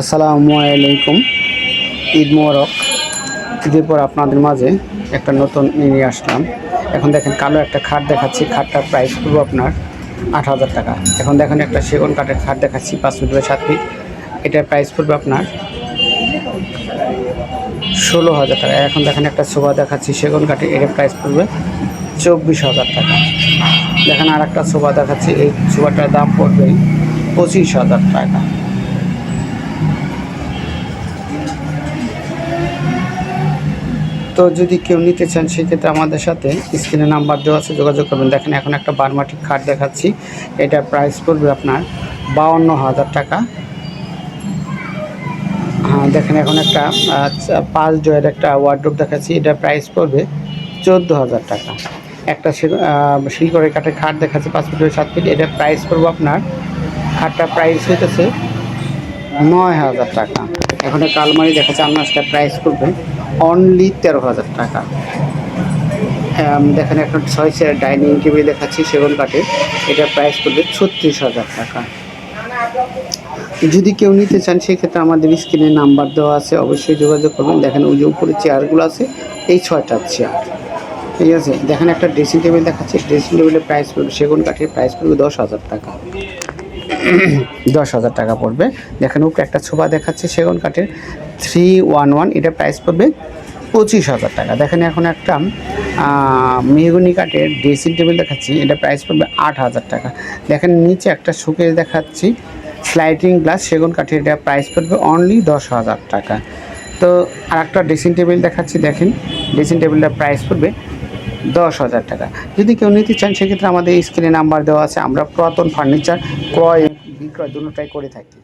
আসসালামু আলাইকুম। ঈদ মোবারক। ঈদের পর আপনাদের মাঝে একটা নতুন নিয়ে আসলাম। এখন দেখেন কালো একটা খাট দেখাচ্ছি। খাটটার প্রাইস পড়ব আপনার আট হাজার টাকা। এখন দেখেন একটা সেগুন কাঠের খাট দেখাচ্ছি, পাঁচ ফিট বাই সাত ফিট। এটার প্রাইস পড়বে আপনার ষোলো হাজার টাকা। এখন দেখেন একটা সোফা দেখাচ্ছি সেগুন কাঠের, এটার প্রাইস পড়বে চব্বিশ হাজার টাকা। দেখেন আর একটা সোফা দেখাচ্ছি, এই সোফাটার দাম পড়বে পঁচিশ হাজার টাকা। তো যদি কেউ নিতে চান সেক্ষেত্রে আমাদের সাথে স্ক্রিনে নাম্বার দেওয়া আছে যোগাযোগ করবেন। দেখেন এখন একটা বারমাটিক খাট দেখাচ্ছি। এটা প্রাইস পড়বে আপনার বাউন্ন হাজার টাকা। হ্যাঁ দেখেন এখন একটা আচ্ছা, পাঁচ জয়ের একটা ওয়ার্ড্রোপ দেখাচ্ছি। এটা প্রাইস পড়বে চোদ্দ হাজার টাকা। একটা শিলকরের কাঠের খাট দেখাচ্ছি পাঁচ ফিট সাত ফিট। এটা প্রাইস পড়ব আপনার খাটটার প্রাইস হইতেছে নয় হাজার টাকা। এখন একটা আলমারি দেখাচ্ছে আলমারিটার প্রাইস করবে অনলি তেরো হাজার টাকা। আম, দেখেন একটা ছয় চেয়ার ডাইনিং টেবিল দেখাচ্ছি সেগুন কাঠের। এটা প্রাইস করবে ছত্রিশ হাজার টাকা। যদি কেউ নিতে চান সেক্ষেত্রে আমাদের স্ক্রিনে নাম্বার দেওয়া আছে অবশ্যই যোগাযোগ করবেন। দেখেন ওই যে চেয়ারগুলো আছে এই ছয়টা চেয়ার ঠিক আছে? দেখেন একটা ড্রেসিং টেবিল দেখাচ্ছে ড্রেসিং টেবিলের প্রাইস পড়বে সেগুন কাঠের প্রাইস পড়বে দশ হাজার টাকা। দশ হাজার টাকা পড়বে। দেখেন উপরে একটা ছোপা দেখাচ্ছে, সেগুন কাঠের থ্রি ওয়ান ওয়ান এটা প্রাইস পড়বে পঁচিশ হাজার টাকা। দেখেন এখন একটা মেহগুনি কাঠের ড্রেসিং টেবিল দেখাচ্ছি, এটা প্রাইস পড়বে আট হাজার টাকা। দেখেন নিচে একটা শোকেস দেখাচ্ছি স্লাইডিং গ্লাস সেগুন কাঠের, এটা প্রাইস পড়বে অনলি দশ হাজার টাকা। তো আর একটা ড্রেসিং টেবিল দেখাচ্ছি, দেখেন ড্রেসিং টেবিলটার প্রাইস পড়বে দশ হাজার টাকা। যদি কেউ নিতে চান, সেক্ষেত্রে আমাদের স্ক্রিনে নাম্বার দেওয়া আছে। আমরা পুরাতন ফার্নিচার ক্রয় বিক্রয় দুটোটাই করে থাকি।